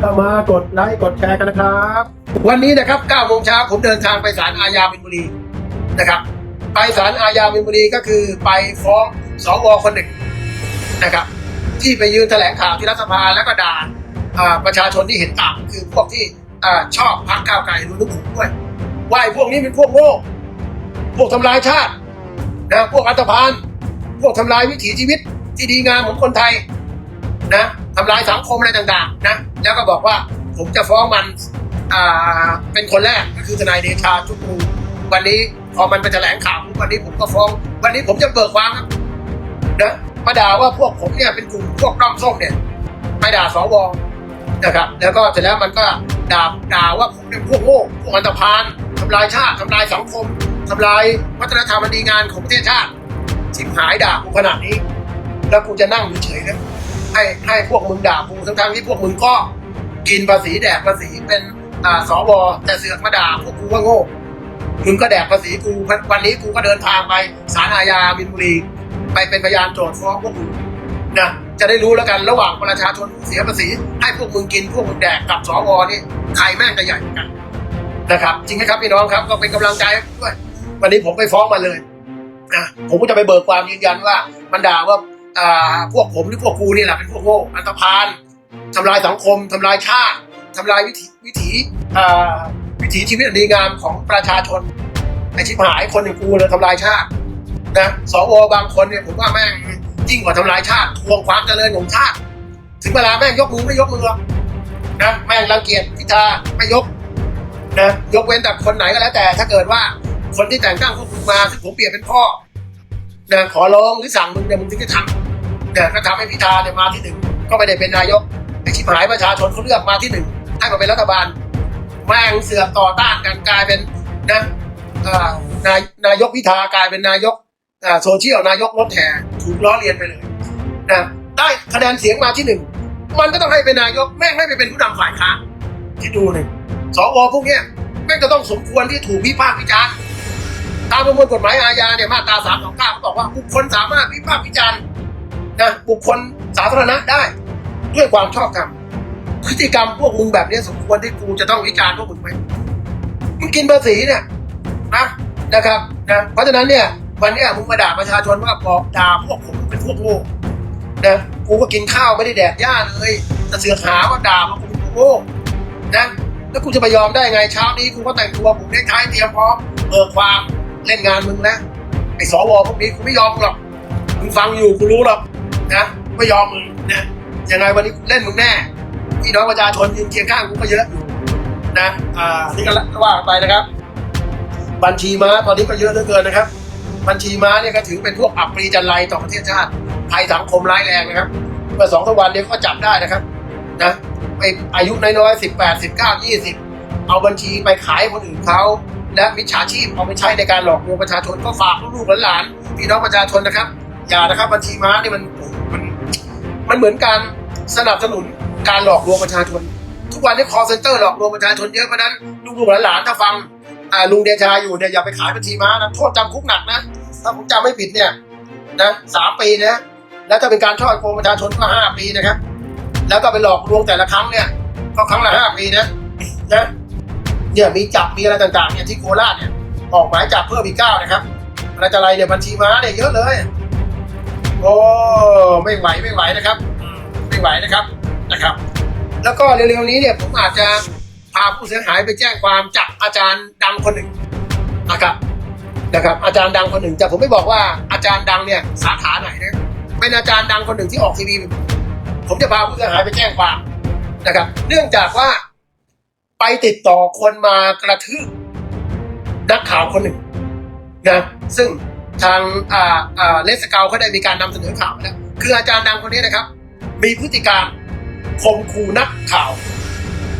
เข้ามากดไลค์กดแชร์กันนะครับ วันนี้นะครับ9โมงเช้าผมเดินทางไปศาลอาญาบินบุรีนะครับ ไปศาลอาญาบินบุรีก็คือไปฟ้องสวคนหนึ่งนะครับ ที่ไปยืนแถลงข่าวที่รัฐสภาแล้วก็ด่าประชาชนที่เห็นต่างคือพวกที่อชอบพรรคก้าวไกลรวมถึงผมด้วยว่าพวกนี้เป็นพวกโง่พวกทำลายชาตินะพวกอันตพานพวกทำลายวิถีชีวิตที่ดีงามของคนไทยนะ ทำลายสังคมอะไรต่างๆนะแล้วก็บอกว่าผมจะฟ้องมันอ่าเป็นคนแรกก็คือทนายเดชาชุกูวันนี้พอมันไปแถลงข่าววันนี้ผมก็ฟ้อง วันนี้ผมจะเบิกความครับนะมาด่าว่าพวกผมเนี่ยเป็นกลุ่มพวกด้อมส้มเนี่ยไปด่าสวนะครับแล้วก็เสร็จแล้วมันก็ด่าด่าว่าผมเป็นพวกโง่พวกอันตพานทำลายชาติทำลายสังคมทำลายวัฒนธรรมอันดีงานของประเทศชาติชิบหายด่ากูขนาดนี้ แล้วกูจะนั่งอยู่เฉย ให้ให้พวกมึงด่ากูทั้งทที่พวกมึงก็กินภาษีแดกภาษีเป็นอ่าสวแต่เสือกมาด่าพวกกูว่าโง่มึงก็แดกภาษีกูวันนี้กูก็เดินทางไปศาลอาญาบินบุรี ไปเป็นพยานโจทย์ฟ้องพวกมึงนะจะได้รู้แล้วกันระหว่างประชาชนเสียภาษี ให้พวกมึงกินพวกมึงแดกกับสวนี่ใครแม่งจะใหญ่กันนะครับ จริงไหมครับพี่น้องครับก็เป็นกำลังใจด้วยวันนี้ผมไปฟ้องมาเลยนะผมก็จะไปเบิกความยืนยันว่า มันด่าว่า พวกผมหรือพวกกูนี่แหละเป็นพวกโง่อันตพานทำลายสังคมทำลายชาติทำลายวิถีวิถีอ่าวิถีชีวิตอันดีงามของประชาชนไอชิบหายคนอย่างกูเลยทำลายชาตินะสวบางคนเนี่ยผมว่าแม่งยิ่งกว่าทำลายชาติทวงความเจริญของชาติ ถึงเวลาแม่งยกมือไม่ยกมือหรอกนะแม่งรังเกียจพิธาไม่ยกนะยกเว้นแต่คนไหนก็แล้วแต่ ถ้าเกิดว่าคนที่แต่งตั้งพวกมึงมาซึ่งผมเปรียบเป็นพ่อนะขอร้องหรือสั่งมึงเนี่ยมึงถึงจะทำ เนี่ยก็ทำให้พิธาเนี่ยมาที่หนึ่งก็ไม่ได้เป็นนายกไอ้ชิบหายประชาชนเขาเลือกมาที่หนึ่งให้มาเป็นรัฐบาลแม่งเสือกต่อต้านกันกลายเป็นนะนายนายกพิธากลายเป็นนายกโซเชียลนายกรถแห่ถูกล้อเลียนไปเลยนะได้คะแนนเสียงมาที่หนึ่งมันก็ต้องให้เป็นนายกแม่งไม่ไปเป็นผู้นำฝ่ายค้านที่ดูหนึ่งสวพวกเนี้ยแม่งก็ต้องสมควรที่ถูกวิพากษ์วิจารณ์ตามประมวลกฎหมายอาญาเนี่ยมาตราสามสองเก้าบอกว่าบุคคลสามารถวิพากษ์วิจารณ์ นะบุคคลสาธารณะได้ ด้วยความชอบธรรมพฤติกรรมพวกมึงแบบนี้สมควรที่กูจะต้องวิจารณ์พวกมึงไหมมึงกินภาษีเนี่ยนะนะครับนะเพราะฉะนั้นเนี่ยวันนี้มึงมาด่าประชาชนว่าบอกด่าพวกผมเป็นพวกโง่นะกูก็กินข้าวไม่ได้แดกหญ้าเลยแต่เสือกหาว่าด่ามากูเป็นพวกโง่นะแล้วกูจะไปยอมได้ไงเช้านี้กูก็แต่งตัวผมได้ท้ายเตรียมพร้อมเบิกความเล่นงานมึงแล้วไอ้สวพวกนี้กูไม่ยอมหรอกมึงฟังอยู่กูรู้หรอก นะไม่ยอมมึงนะยังไงวันนี้เล่นมึงแน่พี่น้องประชาชนยืนเคียงข้างกูก็เยอะอยู่นะอ่านี่ก็ว่าไปนะครับ บัญชีม้าตอนนี้ก็เยอะเหลือเกินนะครับ บัญชีม้าเนี่ยก็ถือเป็นพวกอับปรีจันไรต่อประเทศชาติภัยสังคมร้ายแรงนะครับเมื่อสองสวันเนี้ก็จับได้นะครับนะไปอายุน้อยๆสิบแปดสิบเก้ายี่สิบเอาบัญชีไปขายคนอื่นเขาและมิจฉาชีพเอาไปใช้ในการหลอกลวงประชาชนก็ฝากลูกหลานพี่น้องประชาชนนะครับ อย่านะครับบัญชีม้านี่มัน มันเหมือนการสนับสนุนการหลอกลวงประชาชน ทุกวันนี้คอเซ็นเตอร์หลอกลวงประชาชนเยอะเพราะนั้นลูกๆหลานๆถ้าฟังลุงเดชาอยู่เนี่ยอย่าไปขายบัญชีม้านะโทษจำคุกหนักนะถ้าผมจำไม่ผิดเนี่ยนะสามปีนะแล้วถ้าเป็นการช่อโกงประชาชนก็ห้าปีนะครับ แล้วก็ไปหลอกลวงแต่ละครั้งเนี่ยก็ครั้งละห้าปีนะนะเนี่ยมีจับมีอะไรต่างๆเนี่ยที่โคราชเนี่ยออกหมายจับเพิ่มอีกเก้านะครับอะไรจะอะไรเนี่ยบัญชีม้าเนี่ยเยอะเลย โอ้ไม่ไหวไม่ไหวนะครับอืมไม่ไหวนะครับนะครับ แล้วก็เร็วๆนี้เนี่ยผมอาจจะพาผู้เสียหายไปแจ้งความจับอาจารย์ดังคนหนึ่งนะครับนะครับ อาจารย์ดังคนหนึ่งแต่ผมไม่บอกว่าอาจารย์ดังเนี่ยสาขาไหนนะเป็นอาจารย์ดังคนหนึ่งที่ออกทีวีผมจะพาผู้เสียหายไปแจ้งความนะครับ เนื่องจากว่าไปติดต่อคนมากระทืบนักข่าวคนหนึ่งนะซึ่ง ทางเลสเกาเขาได้มีการนำเสนอข่าวไปแล้วคืออาจารย์ดังคนนี้นะครับ มีพฤติการข่มขู่นักข่าว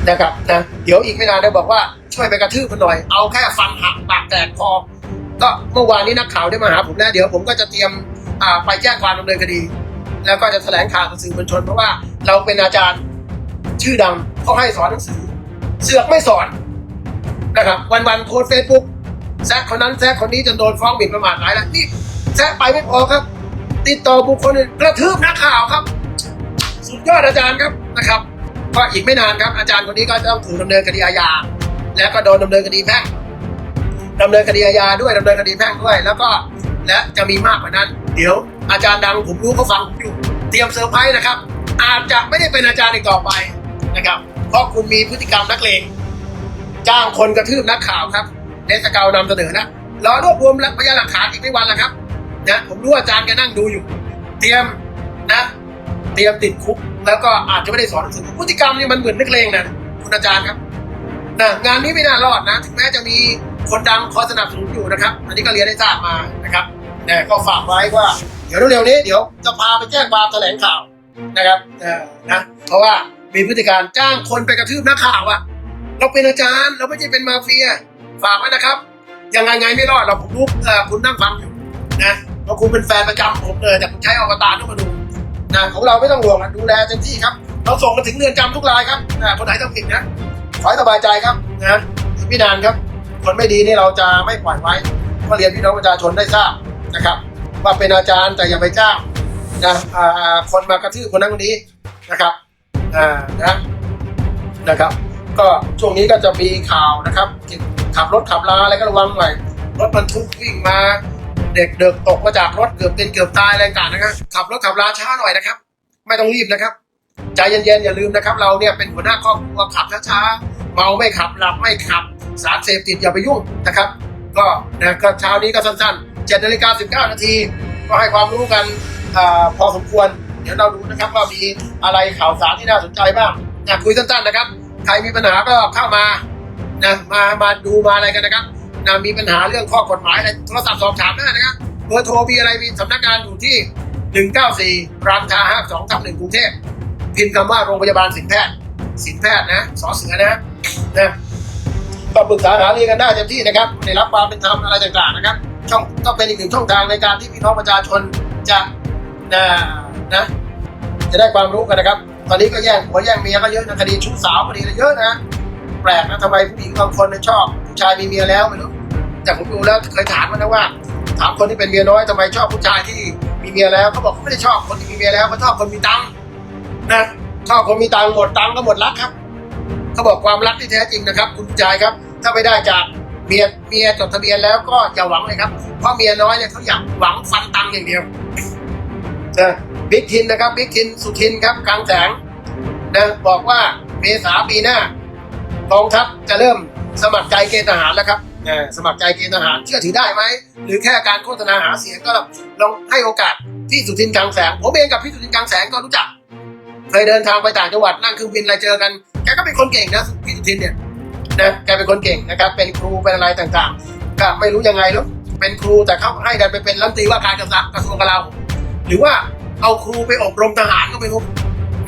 นะครับนะเดี๋ยวอีกไม่นานได้บอกว่าช่วยไปกระทืบมันหน่อย เอาแค่ฟันหักปากแตกพอก็เมื่อวานนี้นักข่าวได้มาหาผมแล้วเดี๋ยวผมก็จะเตรียมไปแจ้งความดำเนินคดี แล้วก็จะแถลงข่าวกับสื่อมวลชน เพราะว่าเราเป็นอาจารย์ชื่อดังเขาให้สอนหนังสือ เสือกไม่สอนนะครับวันๆโพสเฟซบุ๊ก แซะคนนั้นแซะคนนี้จนโดนฟ้องหมิ่นประมาทหลายแล้วนี่แซะไปไม่พอครับ ติดต่อบุคคลอื่นกระทืบนักข่าวครับ สุดยอดอาจารย์ครับนะครับ ก็อีกไม่นานครับ อาจารย์คนนี้ก็จะต้องถูกดำเนินคดีอาญาและก็โดนดำเนินคดีแพ่งดำเนินคดีอาญาด้วยดำเนินคดีแพ่งด้วย แล้วก็และจะมีมากกว่านั้น เดี๋ยวอาจารย์ดังผมรู้เขาฟังผมอยู่เตรียมเซอร์ไพรส์นะครับ อาจจะไม่ได้เป็นอาจารย์อีกต่อไปนะครับ เพราะคุณมีพฤติกรรมนักเลงจ้างคนกระทืบนักข่าวครับ เนสเกานำเสนอนะรอรวบรวมพยานหลักฐานอีกไม่วันละครับนะผมรู้ว่าอาจารย์แกนั่งดูอยู่ เตรียมนะ เตรียมติดคุก แล้วก็อาจจะไม่ได้สอนหนังสือพฤติกรรมนี่มันเหมือนนักเลงนะคุณอาจารย์ครับนะงานนี้ไม่น่ารอดนะ ถึงแม้จะมีคนดังคอยสนับสนุนอยู่นะครับ อันนี้ก็เรียนได้ทราบมานะครับนะก็ฝากไว้ว่า เดี๋ยวเร็วๆนี้เดี๋ยวจะพาไปแจ้งความแถลงข่าวนะครับนะเพราะว่ามีพฤติการจ้างคนไปกระทืบนักข่าวอะเราเป็นอาจารย์เราไม่ใช่เป็นมาเฟีย ฝากไว้นะครับ ยังไงไงไม่รอดเราผมรู้คุณนั่งฟังอยู่นะเพราะคุณเป็นแฟนประจำผมเลยแต่คุณใช้อวตารต้องมาดูนะของเราไม่ต้องห่วงนะดูแลเต็มที่ครับ เราส่งมาถึงเรือนจำทุกรายครับนะคนไหนต้องผิดนะขอให้สบายใจครับนะพี่นานครับ คนไม่ดีนี่เราจะไม่ปล่อยไว้ก็เรียนพี่น้องประชาชนได้ทราบนะครับ ว่าเป็นอาจารย์แต่อย่าไปจ้างนะอ่าคนมากระทืบคนนั้นคนนี้นะครับอ่านะนะครับ ก็ช่วงนี้ก็จะมีข่าวนะครับ ขับรถขับลาอะไรก็ระวังหน่อยรถบรรทุกวิ่งมา เด็กเด็กตกมาจากรถเกือบเป็นเกือบตายอะไรต่างนะครับขับรถขับลาช้าหน่อยนะครับ ไม่ต้องรีบนะครับ ใจเย็นๆอย่าลืมนะครับ เราเนี่ยเป็นหัวหน้าครอบครัวขับช้าๆเมาไม่ขับหลับไม่ขับ สารเสพติดอย่าไปยุ่งนะครับ ก็นะก็เช้านี้ก็สั้นๆ7นาฬิกา19นาทีก็ให้ความรู้กันอพอสมควร เดี๋ยวเราดูนะครับว่ามีอะไรข่าวสารที่น่าสนใจบ้างนะคุยสั้นๆนะครับ ใครมีปัญหาก็เข้ามา นะมามาดูมาอะไรกันนะครับนะมีปัญหาเรื่องข้อกฎหมายอะไรโทรศัพท์สอบถามได้นะครับเบอร์โทรมีอะไรมีสำนักงานอยู่ที่ 194รามคา52ทับ1กรุงเทพพิมพ์คำว่าโรงพยาบาลสินแพทย์สินแพทย์นะสอเสือนะนะก็ปรึกษาหารือกันได้เต็มที่นะครับได้รับความเป็นธรรมอะไรต่างๆนะครับช่องก็เป็นอีกหนึ่งช่องทางในการที่พี่น้องประชาชนจะนะนะจะได้ความรู้กันนะครับ ตอนนี้ก็แย่งผัวแย่งเมียก็เยอะนะคดีชู้สาวคดีอะไรเยอะนะ ปลกนะทำไมผู้หญิงบางคนเนี่ยชอบผู้ชายมีเมียแล้วไม่รู้แต่ผมดูแล้วเคยถามมันนะว่า ถามคนที่เป็นเมียน้อยทำไมชอบผู้ชายที่มีเมียแล้วเขาบอกเขาไม่ได้ชอบคนที่มีเมียแล้วเขาชอบคนมีตังค์นะชอบคนมีตังค์หมดตังค์ก็หมดรักครับเขาบอกความรักที่แท้จริงนะครับ คุณผู้ชายครับ ถ้าไม่ได้จากเมียเมียจดทะเบียนแล้วก็อย่าหวังเลยครับเพราะเมียน้อยเนี่ยเขาอยากหวังฟันตังค์อย่างเดียวนะบิ๊กทินนะครับบิ๊กทินสุทินครับกลางแสงนะบอกว่าเมษาปีหน้า กองทัพจะเริ่มสมัครใจเกณฑ์ทหารแล้วครับสมัครใจเกณฑ์ทหารเชื่อถือได้ไหม หรือแค่การโฆษณาหาเสียงก็ลองให้โอกาสพี่สุทินกลางแสงผมเองกับพี่สุทินกลางแสงก็รู้จักเคยเดินทางไปต่างจังหวัดนั่งเครื่องบินอะไรเจอกันแกก็เป็นคนเก่งนะพี่สุทินเนี่ยนะแกเป็นคนเก่งนะครับ เป็นครูเป็นอะไรต่างๆ ก็ไม่รู้ยังไงแล้วเป็นครูแต่เขาให้ดันไปเป็นรัฐมนตรีว่าการกระทรวงกระทรวงกลาโหมหรือว่าเอาครูไปอบรมทหารก็ไม่รู้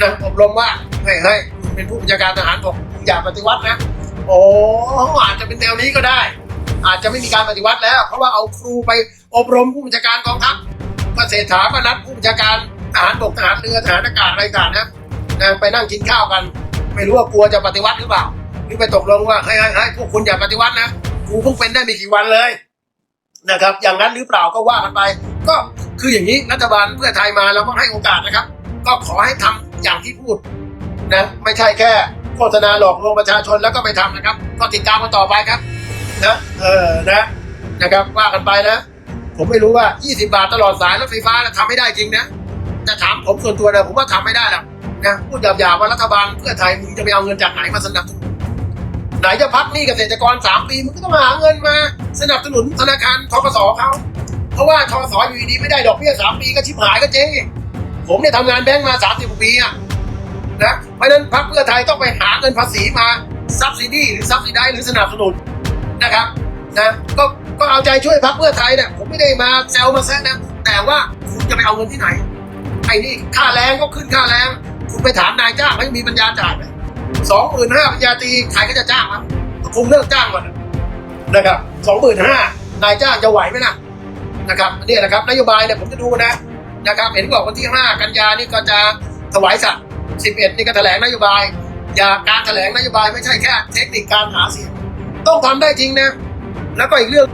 นะอบรมว่าเฮ้ยเฮ้ยเป็นผู้บัญชาการทหารบอก อย่าปฏิวัตินะ โอ้อาจจะเป็นแนวนี้ก็ได้ อาจจะไม่มีการปฏิวัติแล้ว เพราะว่าเอาครูไปอบรมผู้บัญชาการกองทัพก็เศรษฐาก็นัดผู้บัญชาการทหารบกทหารเรือทหารอากาศอะไรต่างนะนะไปนั่งกินข้าวกัน ไม่รู้ว่ากลัวจะปฏิวัติหรือเปล่าหรือไปตกลงว่าให้ให้ให้พวกคุณอย่าปฏิวัตินะกูเพิ่งเป็นได้ไม่กี่วันเลยนะครับ อย่างนั้นหรือเปล่าก็ว่ากันไป ก็คืออย่างนี้รัฐบาลเพื่อไทยมาเราก็ให้โอกาสนะครับ ก็ขอให้ทำอย่างที่พูดนะไม่ใช่แค่ โฆษณาหลอกลวงประชาชนแล้วก็ไปทำนะครับ ก็ติดตามกันต่อไปครับนะเออนะนะครับว่ากันไปนะ ผมไม่รู้ว่า 20 บาทตลอดสายรถไฟฟ้านะทำไม่ได้จริงนะแต่ถามผมส่วนตัวนะผมว่าทำไม่ได้หรอกนะพูดหยาบๆว่ารัฐบาลเพื่อไทยมึงจะไปเอาเงินจากไหนมาสนับสนุนไหนจะพักหนี้เกษตรกรสามปีมึงก็ต้องหาเงินมา สนับสนุนธนาคารทกสเขาเพราะว่าทกสอยู่ดีไม่ได้ดอกเบี้ยสามปีก็ชิบหายก็เจ๊ผมเนี่ยทำงานแบงก์มาสามสิบกว่าปีอะ นะเพราะฉะนั้นพรรคเพื่อไทยต้องไปหาเงินภาษีมาซับซิดีหรือซับซิได้หรือสนับสนุนนะครับนะก็ก็เอาใจช่วยพรรคเพื่อไทยเนี่ยผมไม่ได้มาแซวมาแซะนะแต่ว่าคุณจะไปเอาเงินที่ไหนไอ้นี่ค่าแรงก็ขึ้นค่าแรงคุณไปถามนายจ้างไม่มีปัญญาจ่ายไหมสองหมื่นห้าปัญญาตีใครก็จะจ้างมั้งคงเลิกจ้างก่อนนะครับสองหมื่นห้านายจ้างจะไหวไหมนะนะครับนี่นะครับนโยบายเนี่ยผมจะดูนะนะครับเห็นบอกวันที่ห้ากันยานี่ก็จะถวายสัตว์ สิบเอ็ดนี่ก็แถลงนโยบาย อย่าการแถลงนโยบายไม่ใช่แค่ เทคนิคการหาเสียงต้องทำได้จริงนะ แล้วก็อีกเรื่อง